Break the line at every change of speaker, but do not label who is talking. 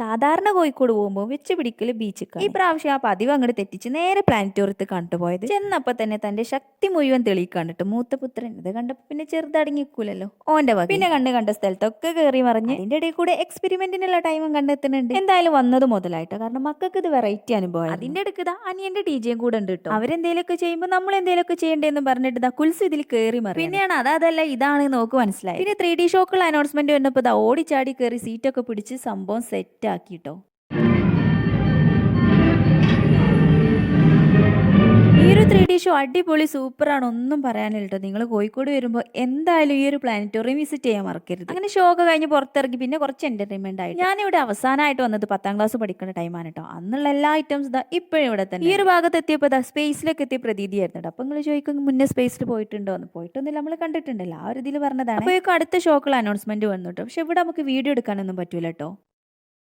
സാധാരണ കോഴിക്കോട് പോകുമ്പോൾ വെച്ച് പിടിക്കൽ ബീച്ചിൽ ഈ പ്രാവശ്യം ആ പതിവ് അങ്ങോട്ട് തെറ്റിച്ച് നേരെ പ്ലാനറ്റോറിയത്ത് കണ്ടുപോയത്. ചെന്നപ്പോ തന്നെ തന്റെ ശക്തി മുഴുവൻ തെളിയിക്കാണ്ടിട്ട് മൂത്തപുത്രൻ ഇത് കണ്ടപ്പോ പിന്നെ ചെറുതടങ്ങിക്കൂലല്ലോ ഓന്റെ വക. പിന്നെ കണ്ട് കണ്ട സ്ഥലത്തൊക്കെ കയറി മറിഞ്ഞ് അതിന്റെ ഇടയിൽ കൂടെ എക്സ്പെരിമെന്റിനുള്ള ടൈമും കണ്ടെത്തുന്നുണ്ട്. എന്തായാലും വന്നത് മുതലായിട്ടോ? കാരണം മക്കൾക്ക് ഇത് വെറൈറ്റി അനുഭവം അതിന്റെ ഇടയ്ക്ക് ഇതാ അനിയന്റെ ഡിജയും കൂടെ ഉണ്ട് കേട്ടോ അവരെന്തേലൊക്കെ ചെയ്യുമ്പോൾ നമ്മൾ എന്തേലൊക്കെ ചെയ്യണ്ടേന്ന് പറഞ്ഞിട്ട് ഇതാ കുൽസ് ഇതിൽ കയറി മറി പിന്നെയാണ് അത് അതല്ല ഇതാണ് നോക്ക് മനസ്സിലായി പിന്നെ ത്രീ ഡി ഷോക്കുള്ള അനൗൺസ്മെന്റ് വന്നപ്പോൾ ഇതാ ഓടിച്ചാടി കയറി സീറ്റൊക്കെ പിടിച്ച് സംഭവം സെറ്റ് ആക്കിട്ടോ ഈ ഒരു ത്രീ ഡി ഷോ അടിപൊളി സൂപ്പറാണ്. ഒന്നും പറയാനില്ല കേട്ടോ നിങ്ങൾ കോഴിക്കോട് വരുമ്പോൾ എന്തായാലും ഈ ഒരു പ്ലാനറ്റോറിയം വിസിറ്റ് ചെയ്യാൻ മറക്കരുത്. അങ്ങനെ ഷോ ഒക്കെ കഴിഞ്ഞ് പുറത്തിറങ്ങി പിന്നെ കുറച്ച് എന്റർടൈൻമെന്റ് ആയി ഞാനിവിടെ അവസാനമായിട്ട് വന്നത് പത്താം ക്ലാസ് പഠിക്കുന്ന ടൈമാണ് കേട്ടോ അന്നുള്ള എല്ലാ ഐറ്റംസ് ഇതാ ഇപ്പോഴും ഇവിടെ തന്നെ ഈ ഒരു ഭാഗത്ത് എത്തിയപ്പോൾ ഇതാ സ്പേസിലൊക്കെ എത്തിയ പ്രതീതിയായിരുന്നു കേട്ടോ അപ്പൊ നിങ്ങൾ ചോദിക്കും മുന്നേ സ്പേസിൽ പോയിട്ടുണ്ടോ? എന്ന്. പോയിട്ടൊന്നുമില്ല നമ്മൾ കണ്ടിട്ടുണ്ടല്ലോ ആ ഒരു ഇതിൽ പറഞ്ഞതാണ്. അപ്പോഴേക്കും അടുത്ത ഷോക്കുള്ള അനൗൺസ്മെന്റ് വന്നു കേട്ടോ പക്ഷേ ഇവിടെ നമുക്ക് വീഡിയോ എടുക്കാനൊന്നും പറ്റൂല കേട്ടോ